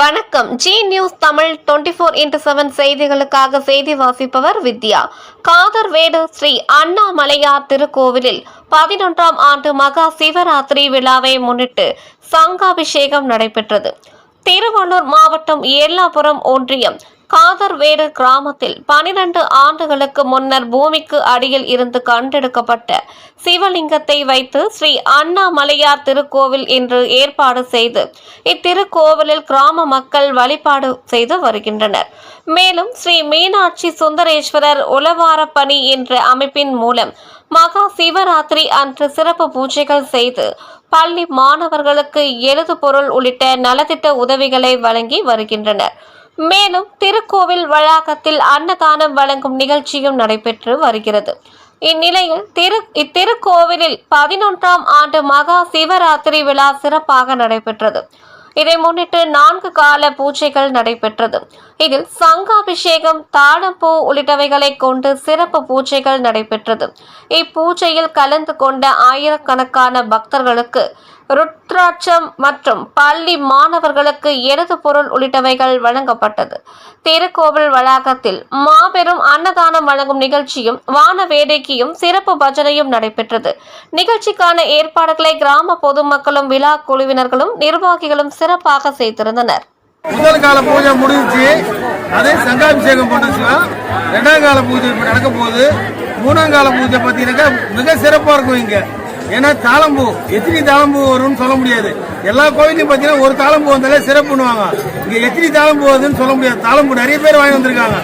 வணக்கம். Zee News Tamil twenty four into seven செய்திகளுக்காக செய்தி வாசிப்பவர் வித்யா. காதர் வேடு ஸ்ரீ அண்ணாமலையார் திருக்கோவிலில் பதினொன்றாம் ஆண்டு மகா சிவராத்திரி விழாவை முன்னிட்டு சங்காபிஷேகம் நடைபெற்றது. திருவள்ளூர் மாவட்டம் ஏல்லாபுரம் ஒன்றியம் காதர்வேடு கிராமத்தில் பனிரெண்டு ஆண்டுகளுக்கு முன்னர் பூமிக்கு அடியில் இருந்து கண்டெடுக்கப்பட்ட சிவலிங்கத்தை வைத்து ஸ்ரீ அண்ணாமலையார் திருக்கோவில் என்று ஏற்பாடு செய்து இத்திருக்கோவிலில் கிராம மக்கள் வழிபாடு செய்து வருகின்றனர். மேலும் ஸ்ரீ மீனாட்சி சுந்தரேஸ்வரர் உளவாரப்பணி என்ற அமைப்பின் மூலம் மகா சிவராத்திரி அன்று சிறப்பு பூஜைகள் செய்து பள்ளி மாணவர்களுக்கு எழுது பொருள் உள்ளிட்ட நலத்திட்ட உதவிகளை வழங்கி வருகின்றனர். மேலும் திருக்கோவில் வளாகத்தில் அன்னதானம் வழங்கும் நிகழ்ச்சியும் நடைபெற்று வருகிறது. இந்நிலையில் திரு இத்திருக்கோவிலில் பதினொன்றாம் ஆண்டு மகா சிவராத்திரி விழா சிறப்பாக நடைபெற்றது. இதை முன்னிட்டு நான்கு கால பூஜைகள் நடைபெற்றது. இதில் சங்காபிஷேகம் தாளம்பூ உள்ளிட்டவைகளை கொண்டு சிறப்பு பூஜைகள் நடைபெற்றது. இப்பூஜையில் கலந்து கொண்ட ஆயிரக்கணக்கான பக்தர்களுக்கு ருத்ராட்சம் மற்றும் பள்ளி மாணவர்களுக்கு எழுது பொருள் உள்ளிட்டவைகள் வழங்கப்பட்டது. திருக்கோவில் வளாகத்தில் மாபெரும் அன்னதானம் வழங்கும் நிகழ்ச்சியும் வான வேடிக்கையும் சிறப்பு பஜனையும் நடைபெற்றது. நிகழ்ச்சிக்கான ஏற்பாடுகளை கிராம பொதுமக்களும் விழா குழுவினர்களும் நிர்வாகிகளும் சிறப்பாக செய்திருந்தனர். முதல் கால பூஜை முடிஞ்சு அதே சங்காபிஷேகம் பண்ணுச்சுன்னா ரெண்டாம் கால பூஜை இப்போ நடக்க போகுது. மூணாம் கால பூஜை பார்த்தீங்கன்னாக்கா மிக சிறப்பாக இருக்கும் இங்கே. ஏன்னா தாளம்பூ எத்தனை தாளம்பூ வரும்னு சொல்ல முடியாது. எல்லா கோயிலையும் பார்த்தீங்கன்னா ஒரு தாளம்பூ வந்தாலே சிறப்பு பண்ணுவாங்க. இங்கே எத்தனை தாளம்பூ வருதுன்னு சொல்ல முடியாது. தாளம்பூ நிறைய பேர் வாங்கி வந்திருக்காங்க.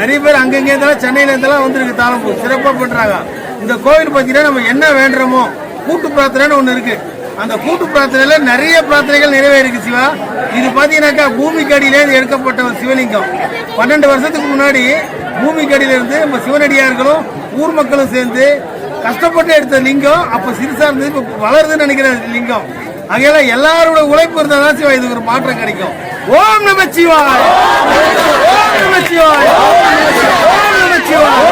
நிறைய பேர் அங்கங்கே இருந்தாலும் சென்னையில இருந்தாலும் வந்திருக்கு தாளம்பூ. சிறப்பாக பண்ணுறாங்க இந்த கோவில் பார்த்தீங்கன்னா நம்ம என்ன வேண்டுறோமோ கூட்டு பிரார்த்தனைன்னு ஒன்று இருக்குது அந்த கூட்டு பிரார்த்தனையில நிறைய பிரார்த்தனைகள் நிறைவேறிக்கு சிவா. இது பாத்தீங்கன்னாக்கா பூமிக்கு அடியிலேருந்து எடுக்கப்பட்ட ஒரு சிவலிங்கம். பன்னெண்டு வருஷத்துக்கு முன்னாடி பூமிக்கு அடியில இருந்து நம்ம சிவனடியார்களும் ஊர் மக்களும் சேர்ந்து கஷ்டப்பட்டு எடுத்த லிங்கம் அப்ப சிறுசா இருந்து இப்ப வளருதுன்னு நினைக்கிற லிங்கம். ஆகையால எல்லாரோட உழைப்பு இருந்தா தான் சிவா இதுக்கு ஒரு மாற்றம் கிடைக்கும். ஓம் நம சிவாய். ஓம் நம சிவாய் ஓம் நம சிவாய்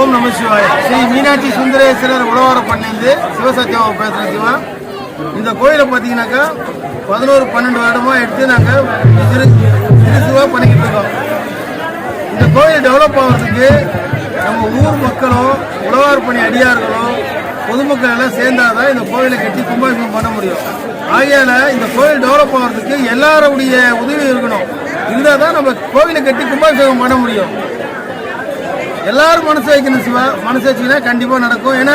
ஓம் நம சிவாய. ஸ்ரீ மீனாட்சி சுந்தரேஸ்வரர் உழவார பண்ணிருந்து சிவசத்தியாவை பேசுகிறேன் சிவா. இந்த கோயிலை பார்த்தீங்கன்னாக்கா பதினோரு பன்னெண்டு வருடமாக எடுத்து நாங்கள் திரு திருசுவாக பண்ணிக்கிட்டு இருக்கோம். இந்த கோயில் டெவலப் ஆகிறதுக்கு நம்ம ஊர் மக்களும் உழவார் பணி அடியார்களும் பொதுமக்கள் எல்லாம் சேர்ந்தாதான் இந்த கோயிலை கட்டி கும்பாபிஷேகம் பண்ண முடியும். ஆகையால் இந்த கோயில் டெவலப் ஆகிறதுக்கு எல்லாருடைய உதவி இருக்கணும். இருந்தால் தான் நம்ம கோயிலை கட்டி கும்பாபிஷேகம் பண்ண முடியும். எல்லாரும் மனசு வைக்கணும் சிவா. மனசு வச்சீங்கன்னா கண்டிப்பா நடக்கும். ஏன்னா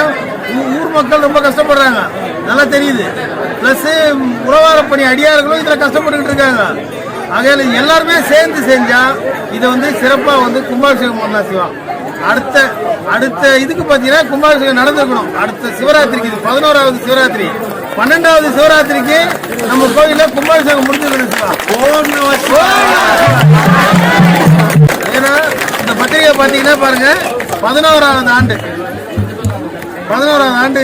ஊர் மக்கள் ரொம்ப கஷ்டப்படுறாங்க. நல்லா தெரியுது. பிளஸ் உறவார பணி அடியார்களும் இதுல கஷ்டப்பட்டுக்கிட்டு இருக்காங்க. ஆகையால எல்லாருமே சேர்ந்து செஞ்சா இதை வந்து சிறப்பா வந்து கும்பாபிஷேகம் பண்ணலாம் சிவா. அடுத்த அடுத்த இதுக்கு பாத்தீங்கன்னா கும்பாபிஷேகம் நடந்திருக்கணும். அடுத்த சிவராத்திரிக்கு இது பதினோராவது சிவராத்திரி. பன்னெண்டாவது சிவராத்திரிக்கு நம்ம கோயில்ல கும்பாபிஷேகம் முடிஞ்சிருக்கணும் சிவா. இந்த பார்த்தீங்கன்னா பாருங்க பதினோராவது ஆண்டு. பதினோராவது ஆண்டு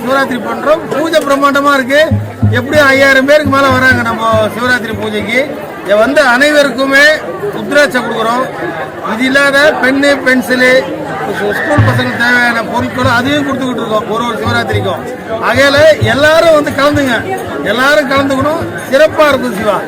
சிவராத்திரி பண்றோம். பூஜை பிரம்மாண்டமா இருக்கு. எப்படியும் ஐயாயிரம் பேருக்கு மேல வராங்க நம்ம சிவராத்திரி பூஜைக்கு. வந்து அனைவருக்குமே உத்ராட்சை கொடுக்குறோம். இது இல்லாத பென்னு பென்சிலு ஸ்கூல் பசங்களுக்கு தேவையான பொருட்களும் அதையும் கொடுத்துக்கிட்டு இருக்கோம் ஒரு ஒரு சிவராத்திரிக்கும். ஆகையால எல்லாரும் வந்து கலந்துங்க. எல்லாரும் கலந்துக்கணும். சிறப்பா இருக்கும் சிவா.